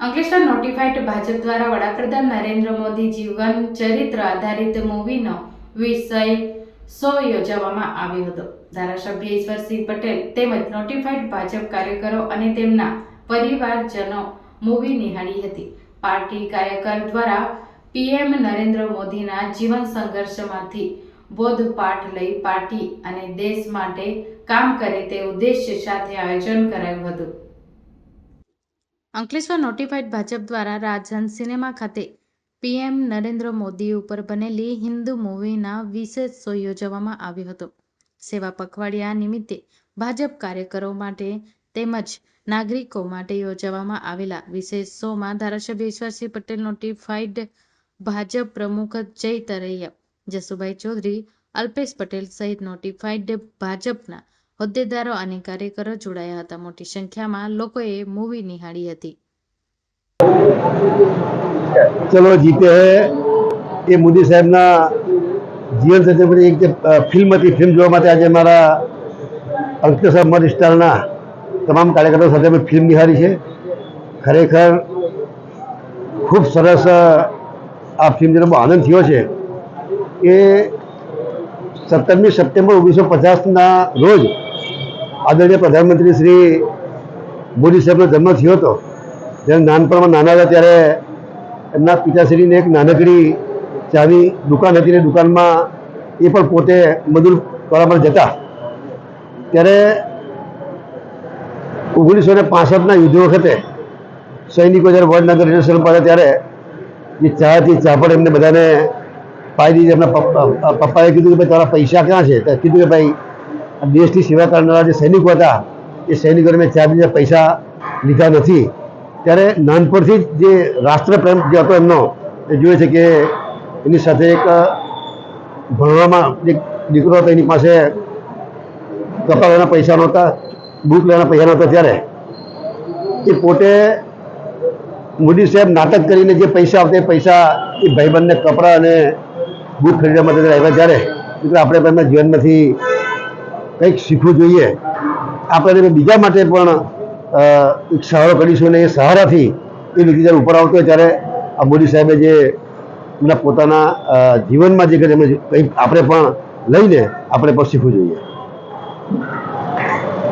Ankleshwar notified Bhajap દ્વારા વડાપ્રધાન નરેન્દ્ર મોદી જીવન ચરિત્ર આધારિત મૂવીનો વિષય શો યોજવામાં આવ્યો હતો. ધારાસભ્ય ઈશ્વરસિંહ પટેલ તેમજ નોટિફાઈડ ભાજપ કાર્યકરો અને તેમના પરિવારજનો મૂવી નિહાળી હતી. પાર્ટી કાર્યકર દ્વારા પીએમ નરેન્દ્ર મોદીના જીવન સંઘર્ષમાંથી બોધપાઠ લઈ પાર્ટી અને દેશ માટે કામ કરે તે ઉદ્દેશ્ય સાથે આયોજન કરાયું હતું. અંકલેશ્વર નોટિફાઈડ ભાજપ દ્વારા રાજહંસ સિનેમા ખાતે પીએમ નરેન્દ્ર મોદી ઉપર બનેલી હિન્દુ મૂવીના વિશેષ શો યોજવામાં આવ્યો હતો. સેવા પખવાડિયા નિમિત્તે ભાજપ કાર્યકરો માટે તેમજ નાગરિકો માટે યોજવામાં આવેલા વિશેષ શોમાં ધારાસભ્ય ઈશ્વરસિંહ પટેલ નોટિફાઈડ ભાજપ પ્રમુખ જય તરૈયા, જસુભાઈ ચૌધરી, અલ્પેશ પટેલ સહિત નોટિફાઈડ ભાજપના હોદ્દેદારો અને કાર્યકરો જોડાયા હતા. મોટી સંખ્યામાં લોકોએ મૂવી નિહાળી હતી. ચલો જીતે હે. એ મોદી સાહેબના જીવન સાથે એક જે ફિલ્મ હતી, ફિલ્મ જોવા માટે આજે મારા અંકલેશ્વર મત વિસ્તારના તમામ કાર્યકરો સાથે અમે ફિલ્મ નિહાળી છે. ખરેખર ખૂબ સરસ આ ફિલ્મ જેનો આનંદ થયો છે. એ સત્તરમી સપ્ટેમ્બર ઓગણીસો પચાસના રોજ આદરણીય પ્રધાનમંત્રી શ્રી મોદી સાહેબનો જન્મ થયો હતો. જ્યારે નાનપણમાં નાના હતા ત્યારે એમના પિતાશ્રીને એક નાનકડી ચાની દુકાન હતી ને દુકાનમાં એ પણ પોતે મજૂર બરાબર જતા. ત્યારે ઓગણીસો ને પાસઠના યુદ્ધ વખતે સૈનિકો જ્યારે વડનગર રેલવે પાસે ત્યારે એ ચા હતી ચા એમને બધાને પાઈ દીધી એમના પપ્પા, પપ્પાએ કીધું કે ભાઈ તારા પૈસા ક્યાં છે? કીધું કે ભાઈ દેશની સેવા કરનારા જે સૈનિકો હતા, એ સૈનિકોને મેં ચા દીધા પૈસા લીધા નથી. ત્યારે નાનપણથી જ જે રાષ્ટ્રપ્રેમ જે હતો એમનો, એ જોઈએ છે કે એની સાથે એક ભણવામાં એક દીકરો હતો, એની પાસે કપાળાના પૈસા નહોતા બુક લેવાના પૈસા નહોતા ત્યારે. એ પોતે મોદી સાહેબ નાટક કરીને જે પૈસા આવતા એ પૈસા એ ભાઈબંધને કપડાં અને બુક ખરીદવા માટે આવ્યા ત્યારે. એટલે આપણે પણ એમના જીવનમાંથી કંઈક શીખવું જોઈએ. આપણે બીજા માટે પણ એક સહારો કરીશું અને એ સહારાથી એ વ્યક્તિ જ્યારે ઉપર આવતો હોય ત્યારે આ મોદી સાહેબે જે એમના પોતાના જીવનમાં જે કંઈક આપણે પણ લઈને આપણે પણ શીખવું જોઈએ.